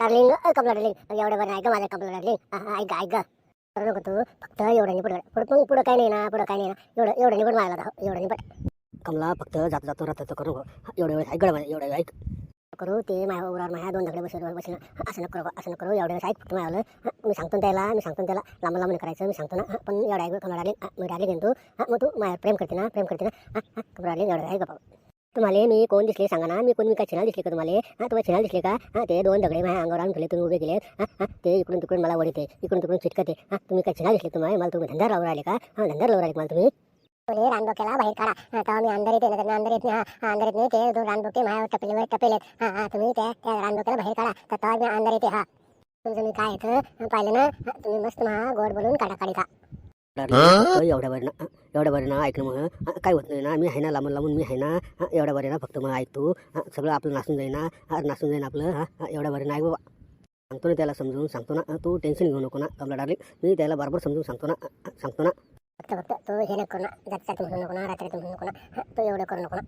Darling अ, Kamala darling एवढं बरं ऐक माझं कमला डार्लिंग ऐक ऐक करू नको तू. फक्त एवढं निपट पुढं. मग पुढं काही नाही ना पुढं काही नाही ना. एवढं एवढं निपट मारायला जाऊ. एवढं निपट कमला फक्त जातो जातो राहतो करू एवढं वेळ ऐक गड्या माझं, एवढं वेळ ऐक. करू ते माझ्या उरावर माझ्या दोन दगडे बसले बसले असं नको करू असं नको करू एवढं वेळ ऐक. फक्त माझ्यावलं हा, मी सांगतो ना त्याला मी सांगतो ना त्याला. लांब लांब करायचं मी सांगतो ना. पण एवढं ऐक कमला डार्लिंग मी डार्लिंग तू. मग तू माझ्यावर प्रेम करते ना प्रेम करते ना. कमला डार्लिंग एवढं ऐक बाबा. तुम्हाला मी कोण दिसले सांगा ना? मी कोण मी काय चिन्ह दिसले का तुम्हाला? हा तुम्हाला चिन्ह दिसले का? हा ते दोन दगडे माझ्या अंगावर आणून ठेवले तुम्ही उभे केले ते इकडून तिकडून मला वडीते इकडून तिकडून चिटकते. हा तुम्ही काय चिन्ह दिसले तुम्हाला? मला तुम्ही धंदा लावून राहिले का? हा धंदा लावून राहिले मला तुम्ही? बोले रानबोकेला बाहेर काढा. आता तेव्हा मी अंदर येते ना अंदर येत नाही हा, अंदर येत नाही ते दोन रानबोके माझ्यावर टपेले टपेलेत. हा हा तुम्ही त्या त्या बाहेर काढा. तर तेव्हा मी अंदर येते हा. तुमचं मी काय येतं पाहिलं ना? तुम्ही मस्त महा गोड बोलून काढा काढी एवढ्या बरं ना एवढ्या बरं ना ऐकलं मग हा, काय होत नाही ना मी आहे ना लांबून लांबून मी आहे ना एवढ्या बरं ना फक्त मग ऐक तू हा, सगळं आपलं नासून जाईल ना हा, नासून जाईन आपलं हा एवढ्या बरं ना ऐक बाबा. सांगतो ना त्याला समजून सांगतो ना तू टेन्शन घेऊ नको ना कमला डार्लिंग मी त्याला बरोबर समजून सांगतो ना सांगतो ना. फक्त फक्त तू हे नको ना जास्त म्हणू नको ना रात्री म्हणू नको ना तू एवढं करू नको ना.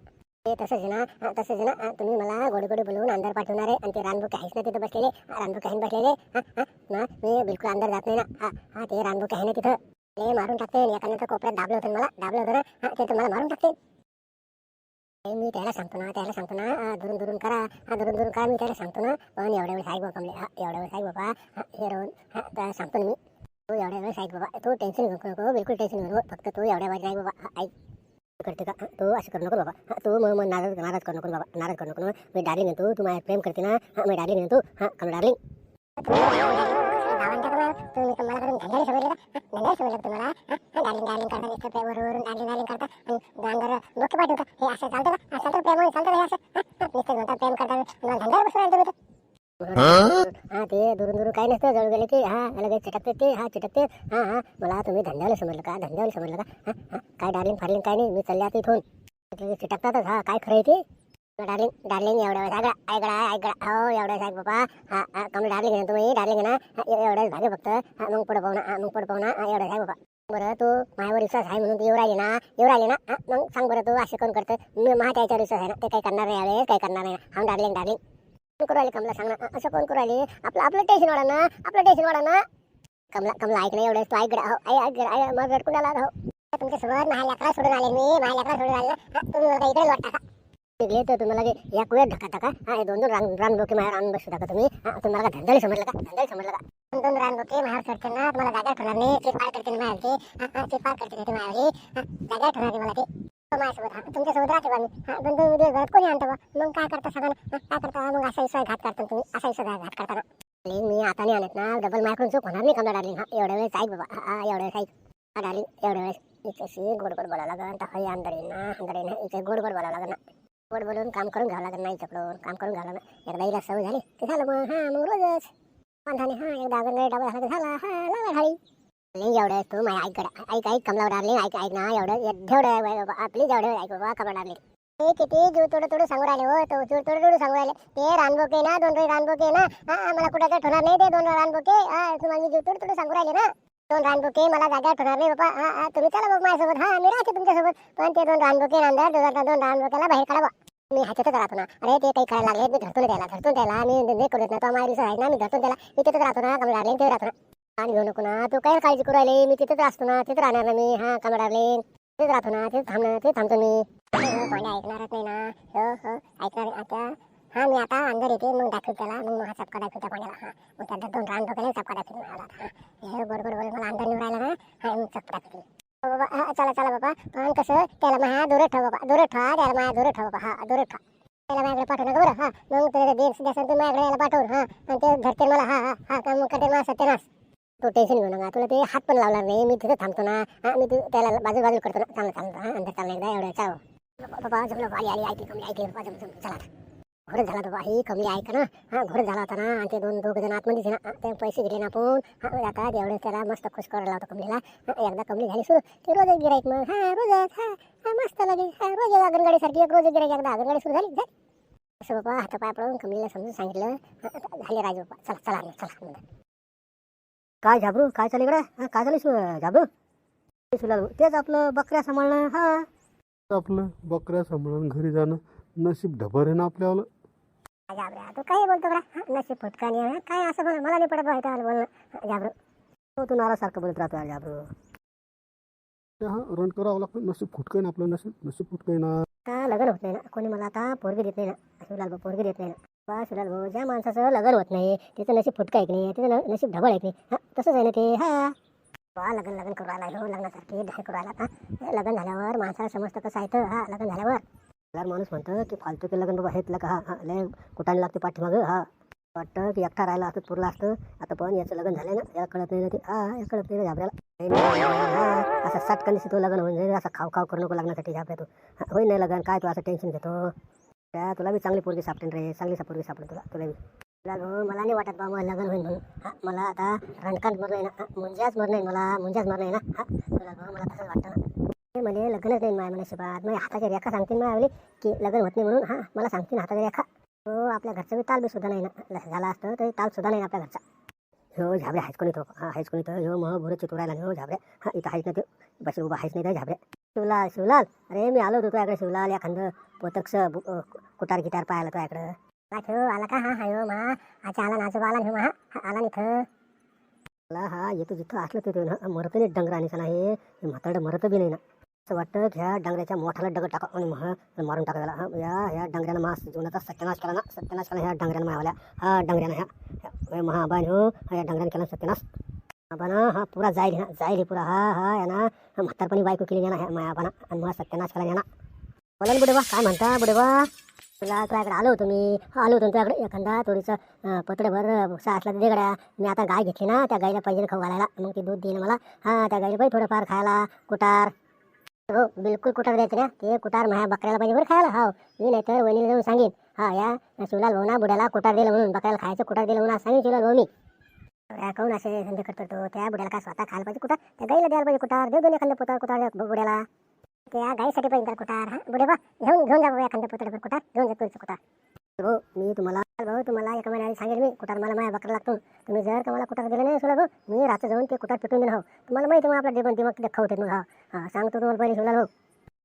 ते तसंच आहे ना हा, तसंच ना तुम्ही मला गोडी गोडी बोलवून अंदर पाठवणार आहे आणि ते रानबुक आहेच ना तिथं बसलेले रानबुक आहे बसलेले हा, हा, ना मी बिलकुल अंदर जात नाही ना हा हा ते रानबुक आहे ना तिथं. ते मारून टाकते एखाद्या तर कोपऱ्यात दाबलं होतं मला दाबलं होतं ना. ते तुम्हाला मारून टाकते. मी त्याला सांगतो ना त्याला सांगतो ना दुरून दुरून करा हा दुरून दुरून करा मी त्याला सांगतो ना. पण एवढ्या वेळेस ऐक बाबा हा एवढ्या वेळेस ऐक बाबा. हा हे राहून हा त्याला सांगतो ना मी. तू एवढ्या वेळेस ऐक बाबा. तू टेन्शन घेऊ नको हो, बिलकुल टेन्शन घेऊ फक्त तू एवढ्या वेळेस ऐक बाबा. ऐक करते का? तू असं करू नको बाबा. हा, तू मग मग नाराज नाराज करू नको बाबा. नाराज करू नको मी डार्लिंग तू तू माझ्या प्रेम करते ना. हा मी डार्लिंग तू. हा कमल डार्लिंग तुम्ही तुम्हाला करून धंद्याला समजलं का धंद्याला समजलं तुम्हाला डार्लिंग डार्लिंग करता प्रेमवरून डार्लिंग डार्लिंग करता. पाठवता हे असं चालतं का? हा, चालतं प्रेम चालतं का असं? हा, नुसतं म्हणता प्रेम करता धंद्यावर बसून तुम्ही हा ते दुरून दुरून काही नसतं. जवळ गेले की हा लगेच चिटकते ते हा चिटकते. हा हा मला तुम्ही धंद्यावर समजलं का? धंद्यावर समजलं का? हा काय डार्लिंग फार्लिंग काय नाही? मी चालले आता इथून. चिटकतातच. हा काय खरं आहे ते? डार्लिंग डार्लिंग एवढ्या वेळेस ऐकडा ऐकडा ऐकला हो एवढ्या वेळेस ऐक बाबा. हा हा कमी डार्लिंग आहे तुम्ही. डार्लिंग आहे ना? हा, ए- एवढ्याच भागे फक्त. हा मग पुढे पाहुणा हा मग पुढे पाहुणा ना. हा एवढ्याच आहे बाबा. बरं तू माझ्यावर विश्वास आहे म्हणून तू येऊ राहिली ना? येऊ राहिली ना? हा, मग सांग बरं तू असं कोण करतं? मी माझ्या त्याच्यावर विश्वास आहे ना? ते काही करणार नाही यावेळेस काही करणार नाही. हा डार्लिंग डार्लिंग कोण करू राहिले कमला? सांग ना. असं कोण करू राहिले? आपलं आपलं टेन्शन वाढा ना. आपलं टेन्शन वाढा ना. कमला कमला ऐक ना एवढेच. तू ऐकडा हो ऐक ऐक गड्या, ऐक मला आला हो. तुमच्यासोबत माझ्या लेकरा सोडून आले मी. माझ्या लेकरा सोडून आले. ना तुम्ही इकडे लोट टाका. तिकडे तर तुम्हाला जे या ढका टाका हा दोन दोन रान रान बोके माझ्या रान बसू टाका तुम्ही. हा तुम्हाला धंदाली समजलं का? धंदाली समजलं का? दोन दोन रान बोके माहेर करते ना तुम्हाला जागा ठेवणार नाही. ते पार करते माझ्या ते हा ते पार करते ते माझ्या जागा ठेवणार मला ते. माझ्यासोबत तुमच्यासोबत राहते बा मी. दोन दोन दिवस घरात कोणी आणतो बा? मग काय करता काय करता? मग असा विश्वास घात करता तुम्ही. असा विश्वास घात करता ना. मी आता नाही आणत ना. डबल माझ्याकडून चूक होणार नाही कमला डार्लिंग हा एवढ्या वेळेस ऐक बाबा. हा, एवढ्या वेळेस ऐक. हा डार्लिंग एवढ्या वेळेस. इथे गोड गोड बोलावं लागेल तर हई अंदर येईन ना अंदर येईन इथे गोड गोड बोलावं लागेल ना गोड बोलून काम करून घ्यावं लागेल नाही इच्याकडून काम करून घ्यावं लागेल एकदा हिला सवय झाली ते झालं मग हा मग रोजच. वांधाने हा एकदा अगं डबा झाला की झाला हा लावा खाली डार्लिंग एवढं तू माझ्या ऐक ऐक ऐक कमला डार्लिंग ऐक ऐक ना एवढं जेवढं आपली जेवढं ऐक बाबा कमला डार्लिंग ते किती जीव तोडं तोडं सांगू राहिले हो तो जीव तोडं तोडं सांगू राहिले. ते रानबोके ना दोन रे रानबोके ना हा मला कुठं काय ठरणार नाही ते दोन रानबोके. हा तुम्हाला मी जीव तोडं तोडं सांगू राहिले ना. दोन रानबोके मला जागा ठरणार नाही बाबा हा हा तुम्ही चला बाबा माझ्यासोबत. हा मी राहते तुमच्यासोबत. पण ते दोन रानबोके नांदा दोन दोन रानबोक्याला बाहेर काढा मी ह्याच्यातच राहतो ना. अरे ते काही करायला लागले मी धरतो द्यायला त्याला धरतो ना मी नाही करू देत ना. तो माझ्या दिवस आहे ना मी धरतो द्यायला. मी तिथेच राहतो ना कमला लागले ते राहतो ना. आणि घेऊ नको ना तू काय काळजी करू राहिली? मी तिथेच असतो ना तिथे राहणार ना मी. हा कमला लागले तिथेच राहतो ना तिथे थांबणार तिथे थांबतो मी. हो, हो, कोणी ऐकणारच नाही ना. हो हो ऐकणार आता. हा मी आता अंदर येते मग दाखवू त्याला मग हा चपका दाखवू त्या पाण्याला हा मग त्यात दोन रान डोक्याला चपका दाखवू मला आता हे बरोबर गोड मला अंदर निवड राहिला ना हा मग चपका दाखवू बाबा चला चला बाबा पण कसं त्याला माझ्या दूर ठेव बाबा दूर ठेवा त्याला माझ्या दूर ठेव बाबा हा दूर ठेवा त्याला माझ्याकडे पाठवू नका बरं हा मग त्याला देर सध्या तू माझ्याकडे याला पाठवून हा आणि ते धरते मला हा हा हा का मग करते मला सत्यानाश तू टेन्शन घेऊ नका तुला ते हात पण लावणार नाही मी तिथे थांबतो ना हा मी ते त्याला बाजू बाजू करतो ना चांगलं चांगलं हा अंदर चाललं एकदा एवढं चाव बाबा जमलं आली आली ऐकली कमी ऐकली बाबा जम जमलं चला आता झाला बाबा ही कमी ऐका ना? हा घोडत झाला होता ना आणि ते दोन दोघ जण आतमध्ये ना ते पैसे दिले ना आपण. हा आता एवढे त्याला मस्त खुश करायला होता कमलीला. एकदा कमली झाली सुरू. ते रोजच गिराईक मग हा रोजच हा हा मस्त लागेल हा रोज अंगणगाडी सारखी एक रोज गिराईक एकदा अंगणगाडी सुरू झाली झाली. असं बाबा हातापाय पडून कमलीला समजून सांगितलं. झाले राजू बाबा चला चला चला काय झाबरू काय चालू इकडे? हा, काय चालू झाबरू? तेच आपलं बकऱ्या सांभाळणं हा. आपलं बकऱ्या सांभाळून घरी जाणं नशीब ढबर आहे ना आपल्याला जाबऱ्या तू काही बोलतो बरा? नशीब फुटका नाही. काय असं बोल मला नाही पडत बा इथं बोलणं. जाबरू. हो तू नारासारखं बोलत राहतो यार जाबरू. हा रन करावं लागतं. नशीब फुटकं ना आपलं नशीब नशीब फुटकं ना. आता लग्न होत नाही ना. कोणी मला आता पोरगी देत नाही ना. शिवलाल भाऊ पोरगी देत नाही ना. बा शिवलाल भाऊ ज्या माणसाचं लग्न होत नाही त्याचं नशीब फुटका आहे की नाही त्याचं नशीब ढबळ आहे. की नाही हा तसंच आहे ना ते. हा. बा लग्न लग्न करू राहिला हो लग्नासारखे ढाय करू हे लग्न झाल्यावर माणसाला समजतं कसं आहे तर. हा लग्न झाल्यावर. यार माणूस म्हणतो की फालतू केलं लग्न बाबा हेतलं का? हा हा लय कुठाने लागते पाठीमागं. हा वाटतं की एकटा राहिला असतं पुरला असतं. आता पण याचं लग्न झालं ना याला कळत नाही ना ते. हा या कळत नाही ना असं सटकन दिसतो तो लग्न होऊन जाईल असं खाव खाव करू नको लग्नासाठी झाबऱ्या तू होईल नाही लग्न काय तू असं टेन्शन घेतो? त्या तुला बी चांगली पोरगी सापडेन रे चांगली पोरगी सापडेन तुला तुला बी. तुला हो, मला नाही वाटत बा मला लग्न होईल म्हणून. हा मला आता रणकांत मरण नाही ना हा, मुंजाच मरण मला मुंजाच मरण आहे ना हा. तुला मला तसंच वाटतं ना म्हणजे लग्नच नाही माझ्या नशिबात माझ्या हाताच्या रेखा सांगतील माझ्या की लग्न होत नाही म्हणून. हा मला सांगतील हाताच्या रेखा. हो आपल्या घरचा बी ताल बी सुद्धा नाही ना. झाला असतं तरी ताल सुद्धा नाही आपल्या घरचा. हो झाबऱ्या हायच कोणी तो. हा हायच कोणी तर. हो मग बुरच चितू राहिला हो झाबऱ्या. हा इथं हायच ना ते. बस उभा हायच नाही तर झाबऱ्या. शिवलाल शिवलाल. अरे मी आलो होतो याकडे शिवलाल. एखादं पोतक्स कुटार गिटार पाहायला तुझ्याकडं. का ठेव आला का? हा हा हो मा. अच्छा आला नाचू आला नाही हा हा, आला नाही इथं. मला हा येतो जिथं असलं तिथे ना. मरत नाही डंगर आणि नाही हे. म्हातारडं मरत बी नाही ना. असं वाटतं की ह्या डंगऱ्याच्या मोठाला दगड टाका. आणि मग मारून टाका त्याला. हा, या ह्या डंगऱ्यानं मास जीवनाचा सत्यनाश केला ना. सत्यनाश केला ह्या डांगऱ्यानं मायावल्या. हा डंगऱ्यानं ह्या. ह्या महाबान हो ह्या या डंगऱ्यानं केला सत्यनाश. बाना हा पुरा जाईल हा जाईल पुरा. हा हा याना म्हातारपणी बायको केली याना ह्या मायाबाना. आणि मग सत्यनाश केला याना. बोला ना बुडेबा काय म्हणता बुडेबा तुला तुझ्याकडे आलो होतो मी. आलो होतो तुझ्याकडे. एखादा थोडीचं पत्रभर भुसा असला तर गड्या. मी आता गाय घेतली ना त्या गाईला पाहिजे खाऊ घालायला. मग ते दूध देईन मला. हा त्या गाईला पाहिजे थोडंफार खायला. कुटार. हो बिलकुल कुटार द्यायचं ना ते कुटार माझ्या बकऱ्याला पाहिजे बरं खायला. हो मी नाही तर वहिनीला जाऊन सांगेन. हा या शिवलाल भाऊना बुड्याला कुटार दिलं म्हणून. बकऱ्याला खायचं कुटार दिलं म्हणून. सांगेन शिवलाल भाऊ मी. त्या काहून असे धंदे करतो तो? त्या बुड्याला काय स्वतः खायला पाहिजे कुटार त्या गाईला द्यायला पाहिजे कुटार देऊ दोन एखादं पुतार कुटार बुड्याला. त्या गाईसाठी पाहिजे तर कुटार हा? बुडे बा घेऊन घेऊन जा बाबा एखादं पुतळेभर कुटार घेऊन जा तुमचं कुटार हो मी तुम्हाला भाऊ तुम्हाला एका महिन्याने सांगेल मी कुठार मला माझ्या बकरा लागतो. तुम्ही जर का मला कुटार दिलं नाही सोडा भाऊ मी रात्र जाऊन ते कुठार पिटून देणार हो तुम्हाला माहिती मग आपला दिवस दिवस खाऊ मग हा हा सांगतो तुम्हाला पहिले शिवला भाऊ.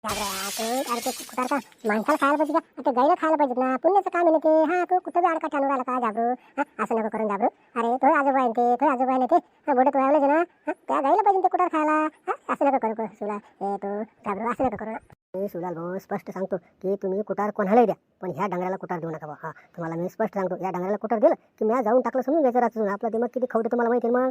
अरे का माणसाला खायला पाहिजे का? आता गाईला खायला पाहिजे ना. पुण्याचं काम आहे ना ते. हा तू कुठं बी अडका टाणून राहिला का जाबरू हा असं नको करून जाबरू अरे तो आजोबा आहे ते तो आजोबा आहे ना ते. हा बोडत व्हायलाच ना? त्या गायला पाहिजे ते कुटार खायला? हा असं नको करू शिवला हे तो जाबरू असं नको करू. मी सुलाल भाऊ स्पष्ट सांगतो की तुम्ही कुटार कोणालाही द्या पण ह्या डांगराला कुटार देऊ नका बा हा तुम्हाला मी स्पष्ट सांगतो या डांगराला कुटार दिलं की मी जाऊन टाकलं समजून घ्यायचं राहतो आपला दिमाग किती खवतो तुम्हाला माहिती मग?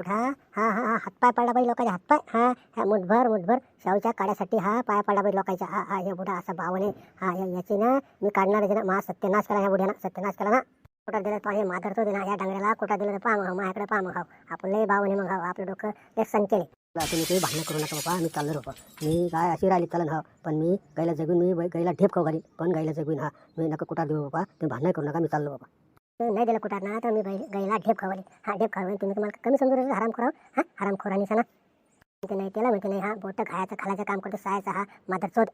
हा हा हा हा हातपाय पाडला पाहिजे लोकांच्या हातपाय. हा हा मुठभर मुठभर शाहूच्या काड्यासाठी हा पाय पाडला पाहिजे लोकांच्या हा हा हे बुढा असा भावने. हा हे याची ना मी काढणार आहे ना मा सत्यनाश केला ह्या बुढ्याना सत्यनाश केला ना. कुठं दिलं पाहिजे माधरतो दे ना या डांगऱ्याला कुठं दिलं तर पहा मग माझ्याकडे पहा मग खाऊ आपण लय भावने मग खाऊ आपलं डोकं ते संकेल तुम्ही काही भांडणं करू नका बाबा मी चाललो बाबा. मी काय अशी राहिली चालन हा. पण मी गायला जगून मी गायला गाईला ढेप खाऊ घाली पण गायला जगून हा. मी नका कुठं देऊ बाबा तुम्ही भांडणं करू नका मी चाललो बाबा. नाही दिलं कुठार ना तर मी गायला गाईला ढेप खावली हा ढेप खावली तुम्ही तुम्हाला कमी समजून आराम हराम हा आराम खोरानी सणा. ते नाही त्याला माहिती नाही हा बोट खायचं खायचं काम करतो सायचा हा मात्र चोद.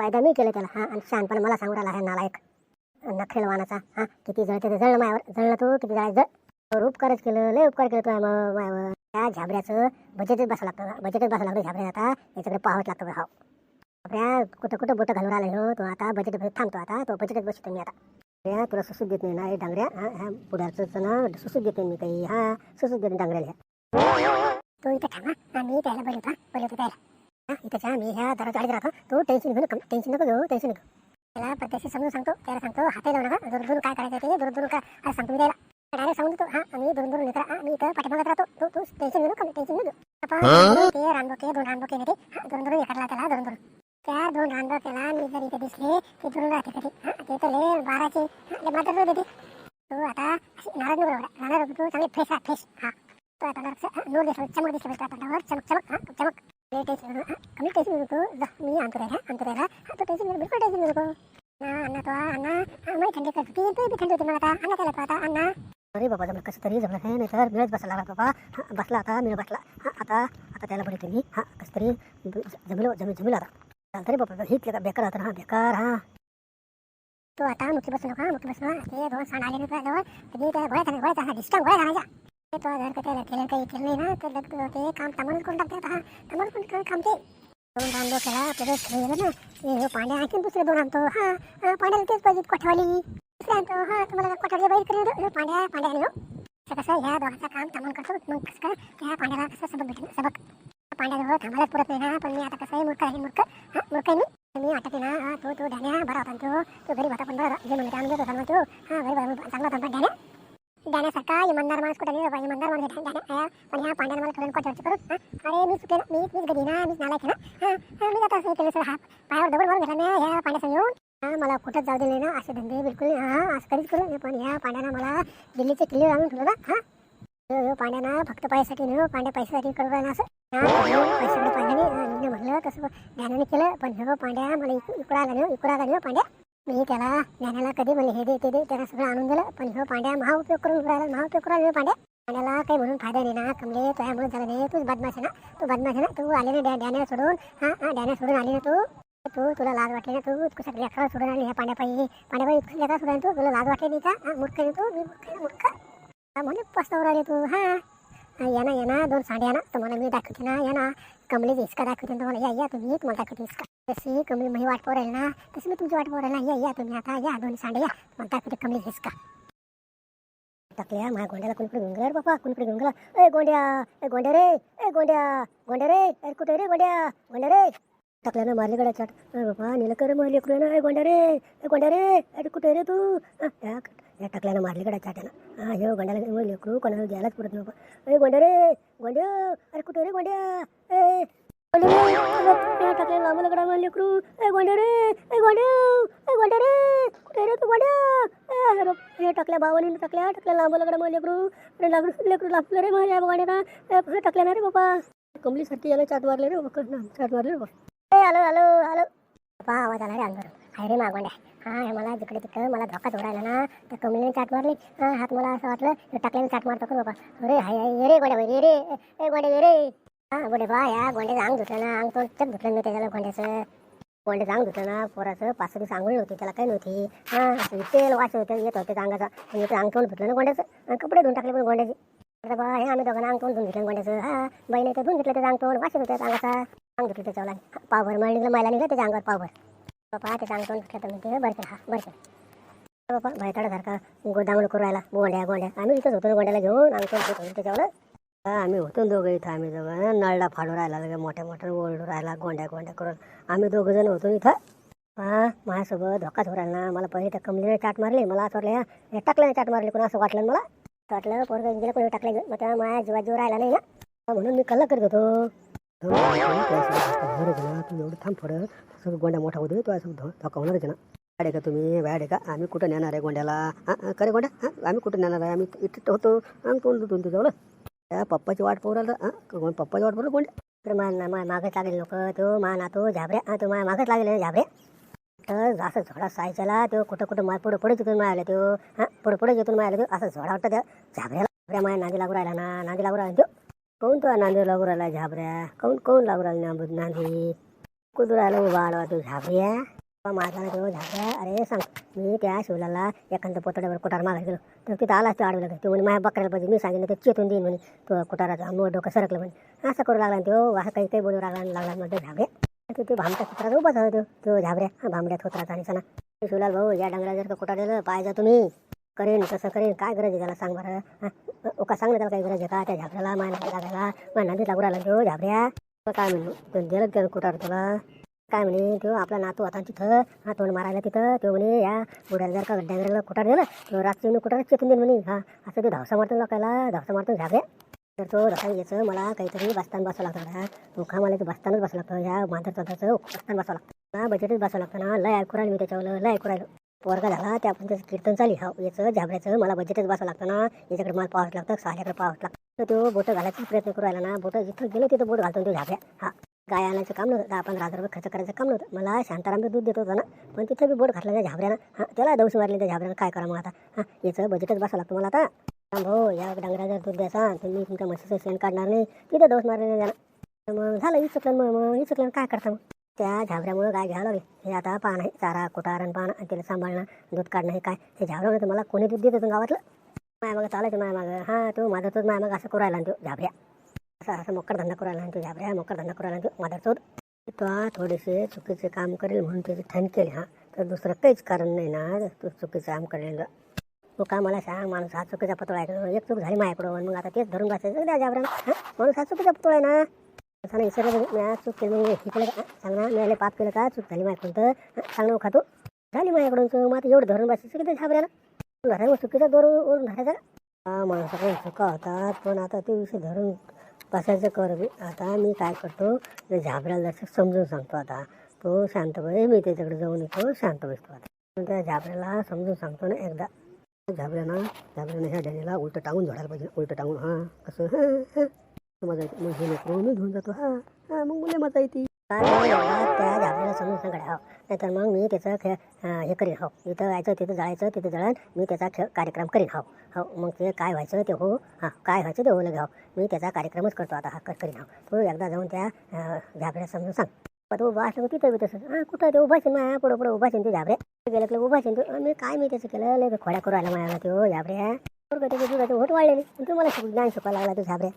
फायदा मी केलं त्याला हा आणि शहाणपण मला सांगू राहिला हा नालायक. नखरेल वानाचा हा किती जळते ते जळलं मायावर जळलं तू किती जळायचं जळ. उपकारच केलं लय उपकार केलं तुझ्या मायावर. त्या झाबऱ्याचं बजेटच बसावं लागतं. बजेटच बसावं लागतं झाबऱ्या आता. याच्याकडे पाहावंच लागतं हा झाबऱ्या कुठं कुठं बोटं घालून राहिला हो तो आता बजेट थांबतो आता. तो बजेटच बसतो मी आता. या तुला सुसूत देत नाही ना हे डांगऱ्या? हा ह्या पुढारचं ना सुसूत देत नाही मी काही. हा सुसूत देत नाही डांगऱ्याला तो इथं थांबा आम्ही त्याला बोलवता बोलवतो त्याला हा इथं छान मी ह्या दररोज गाडीत राहतो. तू टेन्शन घेऊ नको टेन्शन नको घेऊ टेन्शन नको. त्याला प्रत्यक्ष समजून सांगतो त्याला सांगतो हाते लावू नका. दूर दूर काय करायचं ते? दूर दूर काय सांगतो मी त्याला. डायरेक्ट सांगून देतो हा आम्ही दूर दूर नेता हा मी इथं पाठीमागत राहतो. तू तू टेन्शन घेऊ नको टेन्शन घेऊ आपण ते रानबोके दोन रानबोके नेते हा दूर दूर एखादला त्याला दूर दूर त्या दोन रानबोकेला मी जर इथे दिसले ते दुरून राहते कधी. हा ते तर लय बाराचे. लय मात्र देते. तू आता नाराज नको राहू. राहणार तू चांगली फ्रेश राहा फ्रेश हा. तू आता जरासं नूर दिसलं चमक दिसली पाहिजे तोंडावर चमक चमक हा चमक. लय टेन्शन घेऊ. कमी टेन्शन घेऊ तू मी आणतो राहिला आणतो हा तू टेन्शन घेऊ बिलकुल टेन्शन घेऊ ना अण्णा तो अण्णा. हा, मी थंडी करत. तू बी थंडी होती मला आता. अण्णा त्याला तो आता अण्णा. अरे बाबा जमलं कसं तरी जमलं नाही तर मिळत बसला लागला बाबा। हा बसला आता मी बसला हा आता आता त्याला बरी तुम्ही हा कसं तरी जमिलो जमी जमिलो आता। चालतं रे बाबा हिट का बेकार ना हा बेकार हा। तो आता मुठी बसलो का मुठी बसलो ते दोन सांड आले ना तुझ्याजवळ कधी त्या गोळ्या खाण्या गोळ्या डिस्टर्ब गोळ्या खाण्याच्या ते तो जर का त्याला केलं काही केलं ना तर लग- ते काम तमाम करून टाकते आता हा तमाम करून काम ते दोन रांडो केला आपल्याला गेलं ना हे पांड्या आणखी दुसरे दोन आणतो हा हा, पांड्याला तेच पाहिजे कोठवाली दुसऱ्या आणतो तुम्हाला करून पांड्या पांड्या आणलो कसं ह्या दोघांचं काम थांबून करतो मग कसं काय त्या पांड्याला कसं सबक भेटेल सबक। पांड्याजवळ थांबायलाच पुरत नाही ना पण मी आता कसं आहे मूर्ख आहे मूर्ख मूर्ख आहे मी मी ना हा तू तो ढाण्या बरा होता तू तो गरीब होता पण बरा जे म्हणते आम्ही ना हा गरीब चांगला होता पण ढाण्या ढाण्यासारखा इमानदार माणूस कुठे नाही इमानदार माणूस पण ह्या पांड्याने मला थोडं कोटावरची करून अरे मी मी मीच ना मीच नालायक ना मी आता असं केलं सर हा पायावर दगड मारून घेतला मी ह्या पांड्यासमोर येऊन हा मला कुठंच जाऊ दिले ना असे धंदे बिलकुल नाही. हा असं कधीच करू पण ह्या पांड्यानं मला दिल्लीचे किल्ले आणून ठेवलं ना हा. ह्यो- फक्त पैशासाठी नाही पांड्या पैशासाठी करू राहिला असं. पैशाकडे पांड्याने म्हटलं तसं ज्ञानाने केलं. पण ह्यो पांड्या मला इकडं आला नाही इकडं आला नाही हो, पांड्या. मी त्याला ज्ञानाला कधी म्हणले हे दे ते दे त्यानं सगळं आणून दिलं. पण ह्यो पांड्या महाउपयोग करून राहिला महाउपयोग करून हो, पांड्या. पाण्याला काही म्हणून फायदा नाही ना कमले म्हणून झालं नाही तूच बदमाश आहे ना. तू बदमाश आहे ना तू आले ना डॅ- डॅन्या सोडून. हा हा डॅन्या सोडून आली ना तू. तू तुला लाज वाटली ना तू? तू सगळी अकरा सोडून आली ह्या पाण्यापाई पांड्यापायी इतकं लेकरं सोडून तू? तुला लाज वाटली नाही का? हा ना तू मी मूर्ख आहे ना, मूर्ख. हा, म्हणून पस्तावर आली तू हा. या ना या ना दोन साड्या ना. तुम्हाला मी दाखवते ना या ना. कमलीची इसका दाखवते तुम्हाला. या या तुम्ही तुम्हाला दाखवते इसका जशी कमली मी वाट राहील ना तशी मी तुमची वाट राहील ना. या या तुम्ही आता या दोन साड्या या. मला दाखवते कमली इसका टाकल्या माझ्या गोंड्याला कुणकडे घेऊन रे बाबा कुणकडे घेऊन ए गोंड्या ए गोंड्या रे ए गोंड्या गोंड्या रे अरे कुठे रे गोंड्या? गोंड्या रे. टाकल्यानं मारले गड्या चाट बाबा निलकर मग लेकरू ना ए गोंड्या रे ए गोंड्या रे अरे कुठे रे तू? या टाकल्यानं मारले गड्या चाट्यानं हा हे गोंड्याला मग लेकरू कोणाला द्यायलाच पुरत नाही बाबा ए गोंड्या रे गोंड्या अरे कुठे रे गोंड्या? ए अरे, टाकल्या लांब लगडा मग लेकरू ए गोंड्या रे ए गोंड्या ए गोंड्या रे कुठे रे तू गोंड्या? हे टाकल्या भावानी टाकल्या टाकल्या लांब लगडा मग लेकरू अरे लागू लेकरू रे माझ्या गोंड्याला टाकल्या ना रे बाबा. कमलीसारखी याला चाट मारले रे बाबा चाट मारले रे बाबा. Hello hello hello. बाबा आवाज आला रे अंगावर. हाय रे मागोंड्या हा हे मला जिकडे तिकडं मला धोका जोडायला ना त्या कमलीने चाट मारली. हा हात मला असं वाटलं टाकल्याने चाट मारतो का बाबा. अरे हाय ये रे गोड्या ये रे. ए गोड्या ये रे. हा गोडे बा या गोंड्याचं अंग धुतलं ना अंग तोंड चक धुतलं मी त्याला गोंड्याचं. गोंड्याचं अंग धुतलं ना पोराचं पाच दिवस आंघोळ नव्हती त्याला काही नव्हती. हा असं तेल वाच होतं येत होते अंगाचा. पण अंग तोंड धुतलं ना गोंड्याचं. आणि कपडे धुवून टाकले पण गोंड्याचे. बा हे आम्ही दोघांना अंग तोंड धुवून घेतलं गोंड्याचं. हा बहिणी तर धुवून घेतलं त्याचं अंग तोंड वास होतं अंगाचा. अंग धुतलं त्याच्यावर पावभर. मला निघलं मैला निघलं त्याच्या अंगावर पावभर. बाबा त्याच्या अंग तोंड धुतलं तर म्हणते बरं हा बरं बापा बाबा भयताडासारखा गोदांगड करू राहिला. गोंड्या गोंड्या. आम्ही इथंच होतो गोंड्याला घेऊन. आमचं त्याच्यावर आम्ही होतो दोघं इथं. आम्ही दोघं नळला फाडू राहिला लगे मोठ्या मोठ्या ओरडू राहिला गोंड्या गोंड्या करून. आम्ही दोघं जण होतो इथं. हा माझ्यासोबत धोकाच हो राहिला ना. मला पहिले तर कमलीने चाट मारली. मला असं वाटलं हे टाकलं चाट मारली कोणा? असं वाटलं मला. वाटलं पोरगं गेलं कोणी टाकलं मग तेव्हा माझ्या जीवा जीव राहिला नाही ना. म्हणून मी कल्ला करत होतो. एवढं थांब थोडं. सगळं गोंड्या मोठा होतो तो असं धो- धोका होणारच ना. बॅड आहे का तुम्ही? बॅड आहे का? आम्ही कुठं नेणार आहे गोंड्याला? हां करे गोंड्या? हां आम्ही कुठं नेणार आहे? आम्ही इथं होतो. आम्ही तोंड धुतून त्याच्यावर त्या पप्पाची वाट पाहू राहिलं. हां कोण? पप्पाची वाट पाहू गोंड्या? तर मा मा मागच लागेल लोक. तो मा नातो झाबऱ्या. हां तो मा मागच लागेल झाबऱ्या. तर असं झोडा सायच्याला तो कुठं कुठं मा पुढं पुढे जिथून मायला तो. हां पुढं पुढे जिथून मायला तो. असं झोडा वाटतं त्या झाबऱ्याला. झाबऱ्या माया नांदी लागू राहिला ना. नांदी लागू राहिला तो. कोण तो नांदी लागू राहिला झाबऱ्या कोण कोण लागू राहिला ना नांदी कुठं राहिला उभा आला तू झाबऱ्या माझा ना तो झाबऱ्या अरे सांग मी त्या शिवलाला एखाद्या पोतड्यावर कोटार मागायला गेलो तर तिथं आलाच तो आडवलं तो म्हणे माझ्या बकऱ्याला पाहिजे मी सांगितलं ते चेतून देईन म्हणे तो कोटाराचा मोठ डोकं सरकलं म्हणे असं करू लागला तो असं काही काही बोलू लागला लागला म्हणजे झाबऱ्या तर ते भामट्या कुत्राचा उभाच होता तो झाबऱ्या हा भामड्यात होता आणि सणा शिवलाल भाऊ या डंगरा जर का कुठं दिलं पाहिजे तुम्ही। करेन कसं करेन काय गरज आहे त्याला सांग बरं हा? ओका सांग ना त्याला काही गरज आहे का? त्या झाबऱ्याला माय नादी लागायला माय नादी लागू राहिला तो झाबऱ्या. काय म्हणू तो दिलं त्यानं कुठार तुला? काय म्हणे तो आपला नातू होता तिथं हा तोंड मारायला तिथं तो म्हणे या बुड्याला जर का डांगऱ्याला कुठार दिलं तो रात्री कुठार चेतून देईन म्हणे हा. असं ते धावसा मारतो लोकायला धावसा मारतो झाबऱ्या. तर तो रसायन याचं मला काहीतरी बसताना बसावं लागतं ना मुखा मला ते बसतानाच बसावं लागतं या मांतर तंत्राचं बसताना बसावं लागतं. ना बजेटच बसावं लागतं ना लय ऐकू राहिलं मी त्याच्यावर लय ऐकू राहिलो. पोरगा झाला त्या आपण त्याचं कीर्तन चाली हा याचं झाबऱ्याचं मला बजेटच बसावं लागतं ना. याच्याकडे मला पाहावं लागतं साल्याकडे पाहावं लागतं. तर तो बोटं घालायचा प्रयत्न करू राहिला ना. बोटं जिथं गेलं तिथं बोट घालतो तो झाबऱ्या. हा गाय आणायचं काम नव्हतं दहा पंधरा हजार रुपये खर्च करायचं काम नव्हतं. मला शांतारामचं दूध देत होतं ना. पण तिथं बी बोट घातलं त्या झाबऱ्यानं. हां त्याला दौस मारले त्या झाबऱ्यानं. काय करा मग आता? हां याचं बजेटच बसावं लागतं मला आता. भाऊ हो, या डंगरा दूध द्यायचा. तुम्ही मी तुमच्या म्हशीचं शेण काढणार नाही. तिथं दौस मारले नाही जाणार तर मग झालं ही चुकलं मग मग ही चुकलं काय करता मग? त्या झाबऱ्यामुळं गाय घ्यावं लागली? हे आता पान आहे चारा कुटार आणि पान आणि तिला सांभाळणं दूध काढणं हे काय? हे झाबऱ्यामुळे तर मला कोणी दूध देत होतं गावातलं? माय मागं चालायचं माय मागं हां तू माझा तोच माय मागं असं करायला तो झाबऱ्या. असं असं मोकर धंदा करायला राहिला झाबऱ्या. मोकर धंदा करायला तो माझा तो तो थोडेसे चुकीचे काम करेल म्हणून त्याची ठण केली हां. तर दुसरं काहीच कारण नाही ना तू चुकीचं काम करेल तू का मला सांग माणूस हा चुकीचा पतोळा आहे एक चूक झाली माझ्याकडून मग आता तेच धरून बसायचं द्या जाबरण माणूस हा चुकीचा पतोळा आहे ना. असं विसरलं सर मी चूक केली मग हे केलं का सांग ना मी पाप केलं का चूक झाली माझ्याकडून तर चांगलं सांग ना झाली माझ्याकडून चूक मग आता एवढं धरून बसायचं किती घाबऱ्याला घरावर चुकीचा दोर ओढून धरायचा हा माणसाकडून चुका होतात पण आता? ते विषय धरून बसायचं कर मी आता। मी काय करतो? झाबऱ्याला समजून सांगतो आता। तो शांत बस मी त्याच्याकडे जाऊन येतो शांत बसतो आता। त्या झाबऱ्याला समजून सांगतो ना एकदा। झाबऱ्यानं झाबऱ्यानं ह्या डॅनीला उलटं टाकून झोडायला पाहिजे उलटं टाकून हां कसं मजा येते. मग हे नको मी घेऊन जातो. हां हां मग मुले मजा येते. काय त्या झाबऱ्याला समजून सांगा हो नाहीतर मग मी त्याचं खेळ हे करीन हो इथं जायचं तिथं जायचं तिथं जळण मी त्याचा खेळ कार्यक्रम करीन हो हो मग ते काय व्हायचं ते हो हां काय व्हायचं ते हो लगे हो मी त्याचा कार्यक्रमच करतो आता हा करीन हो तू एकदा जाऊन त्या झाबऱ्या समजून सांग. पण उभा असलं तिथं बी तसं हां कुठं ते उभा असेल माझ्या पुढं पुढं उभा असेल ते झाबरे गेलं की उभा असेल मी काय मी त्याचं केलं लय खोड्या करू आला माझ्या तो हो, झाबऱ्या. पोरगं त्याचे होट तू मला ज्ञान शिकवायला लागला तू झाबऱ्या.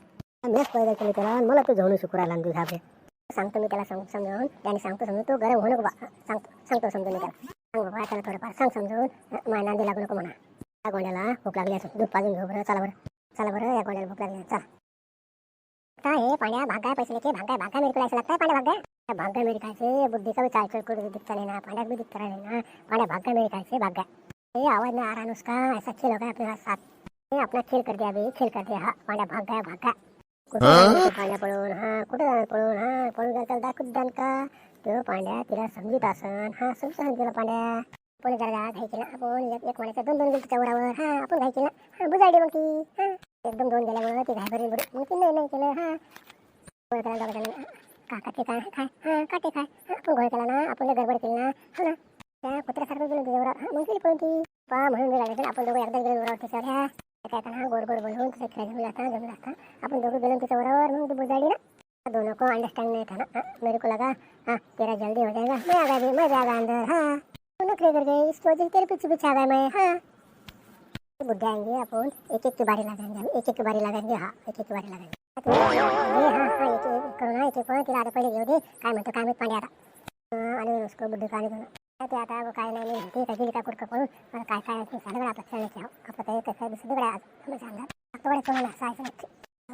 मॅच पैदा केली त्याला आणि मला तो जाऊन शिकू राहिला आणि तो सांगतो मी त्याला सांग समजावून. त्याने सांगतो समजून तो गरम होऊ नको सांगतो सांगतो समजून मी त्याला. सांग बाबा त्याला थोडंफार सांग समजून. माझ्या नांदी लागू नको म्हणा. या गोंड्याला भूक लागली असून दूध पाजून घेऊ बरं. चला बरं. चला बरं या गोंड्याला भूक लागली. चला. काय हे पाण्या भागाय पैसे लेके? भागाय भागाय मेरे को ऐसा लगता है पाण्या भागाय? त्या भागाय मेरे खायचे बुद्धी का भी चाल चल कुछ दिखता नहीं ना. पाण्यात भी दिखता नाही ना. पाण्या भागाय मेरे खायचे भागाय. हे आवाज नाही आ रहा है उसका ऐसा खेल हो अपने साथ ये अपना खेल कर दिया अभी खेल कर दिया हाँ पाण्या भागाय भागाय. पाण्या पळून हा कुठे जाणार पळून हा पळून गेला त्याला दाखवत दान का? तो पांड्या तिला समजित असन. हा समजून सांग तिला पांड्या. आपण जरा घाई केला आपण एक एक महिन्याच्या दोन दोन गेली तिच्या उरावर हा आपण घाई केला हा बुजाडी मग ती. हा एकदम दोन गेल्यामुळं ती घाई भरली मग ती नाही नाही केलं. हा. गोळ केला दोघं जण काका ते काय? खाय हा काटे काय? आपण गोळ केला ना. आपण गडबड केली ना. हो ना. त्या कुत्र्यासारखं गेलो तुझ्या उरावर हा मग गेली पण ती. पा म्हणून लागले आपण दोघं एकदा गेलो उरावर त्याच्यावर. ह्या काय ना गोड गोड बोलून तुझं खेळ जमून जाता जमून जाता आपण दोघं गेलो तिच्या उरावर मग ती बुजाडी ना। दोनों को अंडरस्टैंड नहीं था ना। हाँ, मेरे को लगा हाँ तेरा जल्दी हो जाएगा। मैं आ गया मैं भी आ गया अंदर। हाँ तू नखरे कर गई इसकी वजह से तेरे पीछे पीछे आ गया मैं। हाँ। बुढ़े आएँगे अपन एक एक की बारी लगाएँगे हम एक एक की बारी लगाएँगे। हाँ एक एक की बारी लगाएँगे। हाँ हाँ एक एक करो ना एक एक पण तिला आता पहिले घेऊ दे काय म्हणतो काय माहित पांडे आता आणि उसको बुद्धी पाणी ते आता काय नाही नाही ते काय गेली का कुठं पळून? मला काय काय ते सगळं आपलं खेळण्याचे आपलं काही कसं दुसरीकडे आज समजा अंगात आतोडे कोणाला असायचं नक्की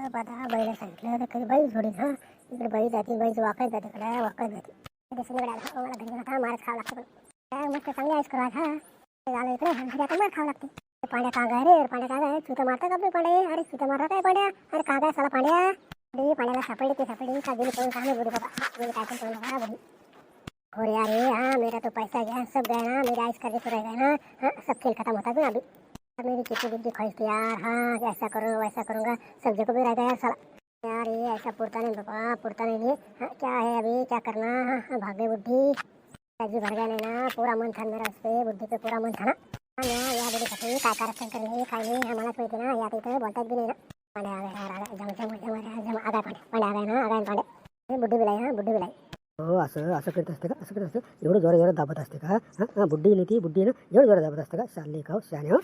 बघा बैल सांगितलं तर कधी बैल सोडीन हा? इकडे बैल जाते बैल वाकत जाते कडे वाकत जाते. ते सगळीकडे आलं मला घरी आता मारच खावं लागतं पण काय मस्त चांगली आईस करू आज हा? ते इकडे घरी आता मार खावं लागते. ते कागा रे पांड्या कागा चुता मारता का आपले पांडे. अरे चुता मारता काय पाड्या? अरे कागा साला पांड्या? पाण्याला सापडली ते सापडली का गेली कोण काय बुडी बाबा? गेली काय पण पळून बघा बुडी हो रे अरे हाँ मेरा तो पैसा गया सब गया ना मेरा इसका देखो रह गया ना हाँ सब खेल खत्म होता है ना अभी। मेरी चिट्ठी बुद्धि ख्वाहिश थी यार हाँ ऐसा करो वैसा करूँगा सब जगह भी रह गया यार साला। यार ये ऐसा पुरता नहीं बाबा पुरता नहीं ये हाँ, क्या है अभी क्या करना हाँ, हाँ, भागे बुद्धि जी भर गया नहीं ना पूरा मन था मेरा उस पर बुद्धि पे पूरा मन था ना। हाँ ना या बुद्धि कसं काय कर करणे काय नहीं हमारा मलाच माहिती ना या तिथं बोलतात बी नाही ना पांडे आ गए यार आ गए जम जम जम जम आ गए पांडे पांडे आ गए ना आ गए पांडे हे बुद्धी बिलाई हा बुद्धी बिलाई। हो असं असं करत असते का? असं करत असतं? एवढं जोरा जोरात दाबत असते का? हां हां बुड्डी नाही ती बुड्डी ना? एवढं जोरात दाबत असते का? शाले का हो शाने हो.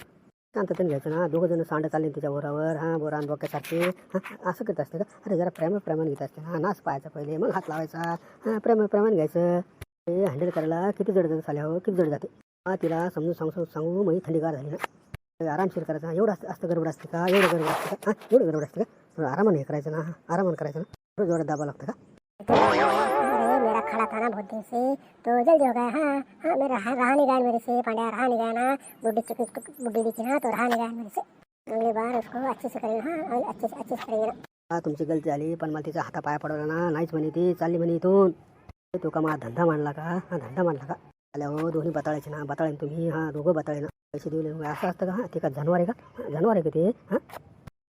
शांततेने घ्यायचं ना. दोघं जण सांड चालले तिच्या बोरावर हां बोरान बोक्यासारखे हां असं करत असते का? अरे जरा प्रेम प्रमाण घेत असते. ना नाच पाहायचा पहिले. मग हात लावायचा. हां प्रेम प्रमाण घ्यायचं. ते हँडल करायला किती जड जात साल्या हो किती जड जाते. हां तिला समजून सांगू सांगू मग थंडीगार झाली ना. आरामशीर करायचं. हां, एवढं असतं असतं गडबड असते का? एवढं गडबड असते का? हां एवढं गडबड असते का? आरामाने हे करायचं ना. हां आरामाने करायचं ना. जोरात दाबा लागतं का? खड़ा था ना बहुत दिन से। तो जल्दी हो गया हाँ हाँ मेरा रहा रहा नहीं गया मेरे से पांड्या रहा नहीं गया ना। बुढ़ी चुकी बुढ़ी दिखी ना तो रहा नहीं गया मेरे से। अगली बार उसको अच्छे से करेंगे हाँ अच्छे से अच्छे से करेंगे ना। हा तुमची गलती झाली पण मला तिचा हाता पाया पडवला ना नाहीच म्हणे ती चालली म्हणे इथून तो का मला धंदा मांडला का हा धंदा मांडला का आल्या हो दोन्ही बताळायचे ना बताळे तुम्ही हा दोघं बताळे ना। पैसे नये असं असतं का हा ते का जनावर आहे का हा, जनावर आहे का ते हाँ।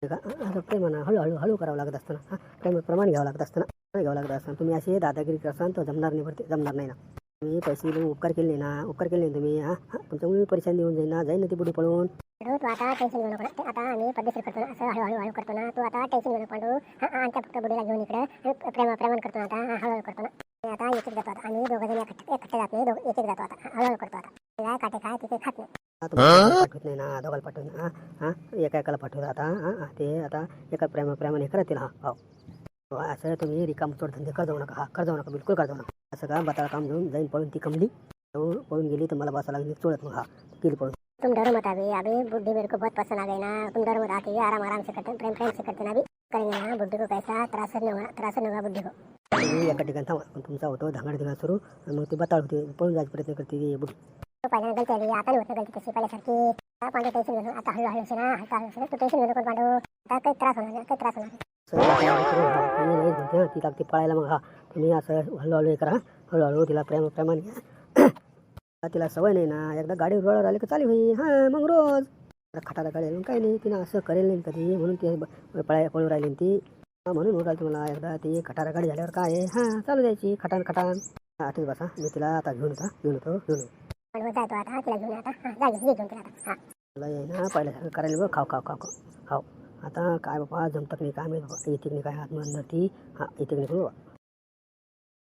ते का हा, असं प्रेमानं हळूहळू हळू करावं लागत असतं ना हा प्रेम प्रमाण घ्यावं लागत ना। घ्यावं लागत असतं तुम्ही असे दादागिरी करसान तर जमणार नाही बरं ते जमणार नाही ना. तुम्ही पैसे देऊन उपकार केले ना उपकार केले ना तुम्ही हां हां. तुमच्यामुळे परेशान देऊन जाईल ना जाईल ना ती बुडी पळून. पांडू तू आता टेन्शन घेऊ नको ना. ते आता आम्ही पद्धतशीर करतो ना असं हळूहळू हळू करतो ना. तू आता टेन्शन घेऊ नको पांडू. आमच्या फक्त बुडीला घेऊन इकडे. आणि प्रेम प्रेमान करतो ना आता हळूहळू करतो ना. ते आता एक एक जातो आता. आम्ही दोघं जण एकट्ठे एकट्ठे जात नाही दोघं एक एक जातो आता. हळूहळू करतो आता. तिला काटे काय तिथे खात नाही. तुम्हाला पाठवत नाही ना दोघाला पाठवत नाही हां हां एका एकाला पाठवत आता हां ते आता एका प्रेमा प्रेमाने करतील हो हो, असं तुम्ही रिकाम धंदे कर जाऊ नका हा कर जाऊ नका बिलकुल कर जाऊ नका असं का बताळ काम घेऊन जाईन पळून ती कमली पळून गेली तर मला बसावं लागली चोळत मग हा गेली पळून तुम डरो मत अभी अभी बुढ़ी मेरे को बहुत पसंद आ गई ना तुम डरो मत आके आराम आराम से करते प्रेम प्रेम से करते ना अभी। करेंगे ना बुढ़ी को कैसा त्रास नहीं होगा त्रास नहीं होगा बुढ़ी को। तुम्ही एका ठिकाणी थांबा पण तुमचा होतो धांगड दिला सुरू मग ती बताळ होते पळून जायचा प्रयत्न करते तो पहिल्यांदा गलती आली आता होत गलती तशी पहिल्यासारखी टेन्शन घेऊन आता ना आता हळू तू टेन्शन घेऊ नको पांडू आता काही त्रास होणार काही त्रास होणार नाही. ती लागते पळायला मग हा तुम्ही असं हळूहळू हे करा हळूहळू तिला प्रेम प्रेमाने तिला सवय नाही ना एकदा गाडी रोडावर आली की चालू होईल हां मग रोज आता खटारा काढेल काही नाही तिनं असं करेल नाही कधी म्हणून ती पळाय पळून राहिली ती म्हणून होत तुम्हाला एकदा ती खटारा गाडी झाल्यावर काय आहे हां चालू द्यायची खटान खटान आठवी बसा मी तिला आता घेऊन येतो घेऊन येतो घेऊन येतो तिला ये ना पहिल्यासारखं करायला बघ खाऊ खाऊ खाऊ खाऊ खाऊ आता काय बाबा जमतात नाही काय माहिती येते की नाही काय हात ती हां येते की नाही बाबा